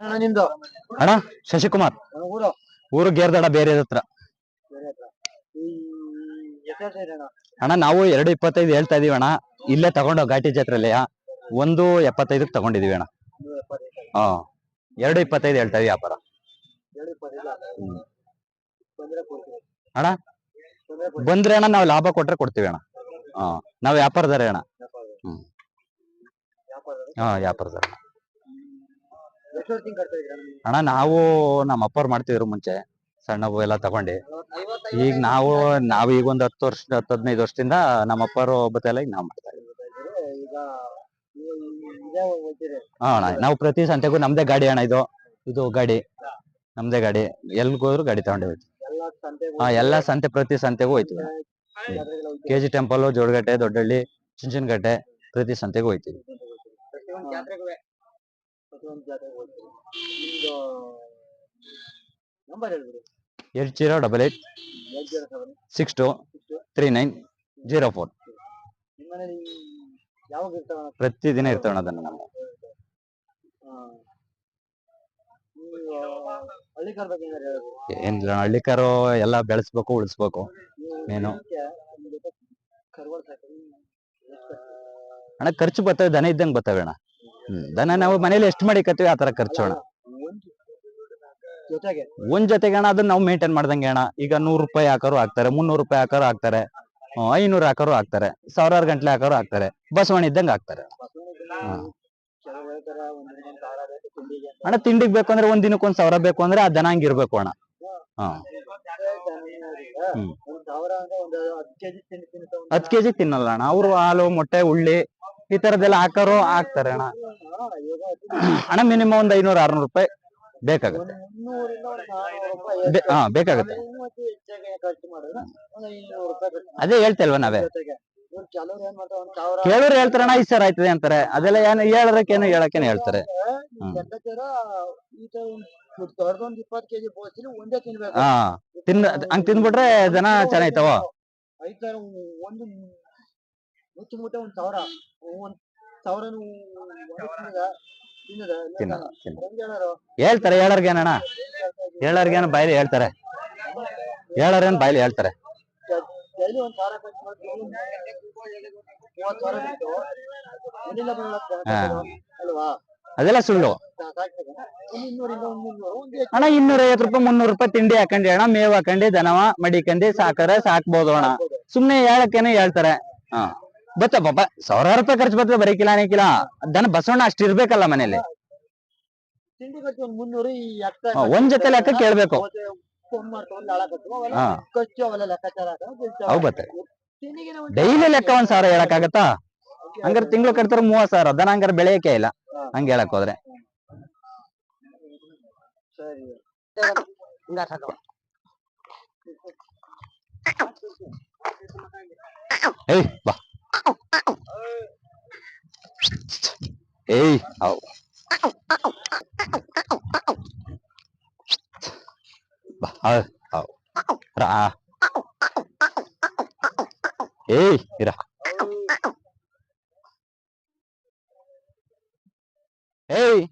ಅಣ್ಣ ನಿಮ್ದು? ಅಣ್ಣ ಶಶಿಕುಮಾರ್. ಊರು? ಊರು ಗೇರ್ದಡ ಬೇರೆ ಹತ್ರ. ಅಣ್ಣ? ನಾವು ಎರಡು ಇಪ್ಪತ್ತೈದು ಹೇಳ್ತಾ ಇದೀವಿ ಅಣ್ಣ. ಇಲ್ಲೇ ತಗೊಂಡು ಘಾಟಿ ಜಾತ್ರೆಯಲ್ಲಿ ಒಂದು ಎಪ್ಪತ್ತೈದಕ್ಕೆ ತಗೊಂಡಿದೀವಿ ಅಣ್ಣ. ಹಾ ಎರಡು ಇಪ್ಪತ್ತೈದು ಹೇಳ್ತಾ ಇದೀವಿ ವ್ಯಾಪಾರ ಅಣ್ಣ? ಬಂದ್ರೆ ಅಣ್ಣ ನಾವು ಲಾಭ ಕೊಟ್ರೆ ಕೊಡ್ತೀವಿ ಅಣ್ಣ. ಹಾ ನಾವು ವ್ಯಾಪಾರದಾರೆ ಅಣ್ಣ. ಹ್ಮ್. ಹಾ ವ್ಯಾಪಾರದಾರ ಅಣ್ಣ ನೀವು? ನಮ್ಮ ಅಪ್ಪವ್ರು ಮಾಡ್ತಿದ್ರು ಮುಂಚೆ ಸಣ್ಣವು ಎಲ್ಲ ತಗೊಂಡು. ಈಗ ನಾವು ನಾವು ಈಗ ಒಂದು ಹತ್ತು ವರ್ಷ ಹತ್ತು ಹದಿನೈದು ವರ್ಷದಿಂದ ನಮ್ಮ ಅಪ್ಪರು ಬತ್ತೆಲ್ಲ ಈಗ ನಾವು ಮಾಡ್ತಾ ಹಾ ಅಣ್ಣ ನಾವು ಪ್ರತಿ ಸಂತೆಗೂ ನಮ್ದೇ ಗಾಡಿ ಅಣ್ಣ ಇದು. ಇದು ಗಾಡಿ. ನಮ್ದೇ ಗಾಡಿ. ಎಲ್ಗೋದ್ರು ಗಾಡಿ ತಗೊಂಡೇ ಹೋಯ್ತು. ಹಾ ಎಲ್ಲಾ ಸಂತೆ ಪ್ರತಿ ಸಂತೆಗೂ ಹೋಯ್ತೀವಿ K G temple Jodagatte Doddahalli Chunchanagatte ಪ್ರತಿ ಸಂತೆಗೂ ಹೋಯ್ತೀವಿ. ಪ್ರತಿಯೊಂದು zero double eight six two three nine zero four ಯಾವಾಗ ಇರ್ತಾವ ಅದನ್ನ ನಮ್ಮ ಏನಿಲ್ಲ ಹಳ್ಳಿಕಾರು ಎಲ್ಲ ಬೆಳೆಸ್ಬೇಕು, ಉಳಿಸ್ಬೇಕು ಏನು? ಅಣ್ಣ, ಖರ್ಚು ಬರ್ತವೆ ದನ ಇದ್ದಂಗೆ ಬರ್ತವೆ ಅಣ್ಣ ಹ್ಮ್. ದನ ನಾವು ಮನೇಲಿ ಎಷ್ಟು ಮಾಡಿಕತ್ತೀವಿ ಆ ತರ ಖರ್ಚು ಅಣ್ಣ. ಒಂದು ಜೊತೆಗೆ. ಒಂದ್ ಜೊತೆಗೆ ಅಣ್ಣ ಅದನ್ನ ನಾವು ಮೇಂಟೈನ್ ಮಾಡ್ದಂಗೆ ಅಣ್ಣ. ಈಗ ನೂರು ರೂಪಾಯಿ ಹಾಕೋರು ಹಾಕ್ತಾರೆ ಮುನ್ನೂರು ರೂಪಾಯಿ ಹಾಕೋರು ಹಾಕ್ತಾರೆ ಐನೂರು ಹಾಕೋರು ಹಾಕ್ತಾರೆ ಸಾವಿರಾರು ಗಂಟ್ಲೆ ಹಾಕೋರು ಹಾಕ್ತಾರೆ ಬಸವಣ್ಣ ಇದ್ದಂಗೆ ಹಾಕ್ತಾರೆ. ಅಣ್ಣ ತಿಂಡಿಗೆ ಬೇಕು ಅಂದ್ರೆ ಒಂದ್ ದಿನಕ್ಕೆ ಒಂದ್ ಸಾವಿರ ಬೇಕು ಅಂದ್ರೆ ಆ ದನ ಹಂಗಿರ್ಬೇಕು ಅಣ್ಣ. ಹಾ. ಹ್ಮ್. ಹತ್ತು ಕೆಜಿ ತಿನ್ನಲ್ಲ ಅಣ್ಣ. ಅವ್ರು ಹಾಲು ಮೊಟ್ಟೆ ಉಳ್ಳಿ ಈ ತರದೆಲ್ಲ ಹಾಕೋರು ಹಾಕ್ತಾರೆ ಅಣ್ಣ. ಅಣ್ಣ ಮಿನಿಮಮ್ ಒಂದ್ ಐನೂರ, ಆರ್ನೂರು ರೂಪಾಯಿ ಬೇಕಾಗುತ್ತೆ. ಹಾ, ಬೇಕಾಗುತ್ತೆ. ಅದೇ ಹೇಳ್ತೇಲ್ವ ನಾವೇ? ಕೇಳೋರು ಹೇಳ್ತಾರೆ ಅಣ್ಣ ಐದು ಸಾವಿರ ಆಯ್ತದೆ ಅಂತಾರೆ. ಅದೆಲ್ಲ ಏನು ಹೇಳೋದಕ್ಕೇನು ಹೇಳಕ್ಕೇನು ಹೇಳ್ತಾರೆ. ಹಾ, ತಿನ್ ಹಂಗ್ ತಿಂದ್ಬಿಟ್ರೆ ಜನ ಚೆನ್ನಾಗ್ತಾವ ಒಂದು ಮುಟ್ಟ ಒಂದ್ ಸಾವಿರ. ಒಂದ್ ಸಾವಿರ ತಿನ್ನ ಹೇಳ್ತಾರೆ ಹೇಳೋರ್ಗೇನಣ್ಣ ಹೇಳೋರ್ಗೇನು ಬಾಯ್ಲಿ ಹೇಳ್ತಾರೆ. ಹೇಳೋರೇನ್ ಬಾಯ್ಲಿ ಹೇಳ್ತಾರೆ. ಅದೆಲ್ಲ ಸುಳ್ಳು. ಅಣ್ಣ ಇನ್ನೂರ ಐವತ್ತು ರೂಪಾಯಿ ಮುನ್ನೂರು ರೂಪಾಯಿ ತಿಂಡಿ ಹಾಕೊಂಡಿ ಅಣ್ಣ. ಮೇವ್ ಹಾಕೊಂಡಿ ದನವ ಮಡಿಕಂಡಿ ಸಾಕರೆ ಸಾಕ್ಬೋದು ಅಣ್ಣ. ಸುಮ್ನೆ ಹೇಳಕ್ಕೇನೆ ಹೇಳ್ತಾರೆ. ಹಾ. ಬತ್ತ ಪಾಪ ಸಾವಿರಾರು ರೂಪಾಯಿ ಖರ್ಚು ಬರ್ತದೆ ಬರೀಕಿಲ್ಲ ಅನೇಕಿಲ್ಲ ದನ ಬಸವಣ್ಣ ಅಷ್ಟ್ ಇರ್ಬೇಕಲ್ಲ ಮನೇಲಿ ತಿಂಡಿ ಖರ್ಚು ಒಂದ್ ಮುನ್ನೂರು ಈ ಎಕ್ಸ್ಟ್ರಾ ಹಾ, ಒಂದ್ ಜೊತೆ ಲೆಕ್ಕ ಕೇಳ್ಬೇಕು. ಫೋನ್ ಮಾಡ್ಕೊಂಡು ನಾಳೆ ಖರ್ಚು ಅವೆಲ್ಲ ಹಾ. ಖರ್ಚು ಅವೆಲ್ಲ ಲೆಕ್ಕಾಚಾರ ಹಾಕೊಂಡು ಬೀಳ್ತಾವೆ. ಅವು ಬತ್ತೆ ತಿಂಡಿಗೆನೆ ಡೈಲಿ ಲೆಕ್ಕ ಒಂದ್ ಸಾವಿರ ಹೇಳಕ್ಕಾಗತ್ತಾ ಹಂಗಾರೆ ತಿಂಗಳು ಕಟ್ತಾರೆ ಮೂವತ್ ಸಾವಿರ ದನ ಹಂಗಾರೆ ಬೆಳೆಯಕ್ಕೆ ಇಲ್ಲ. ಹಂಗ ಹೇಳಕ್ ಹೋದ್ರೆ. ಸರಿ. ಏಯ್ ಬಾ. ಏಯ್ ಅವ್ ಬಾ ಅವ್, ಅವ್. ರಾ ಏಯ್ ಇರ ಏಯ್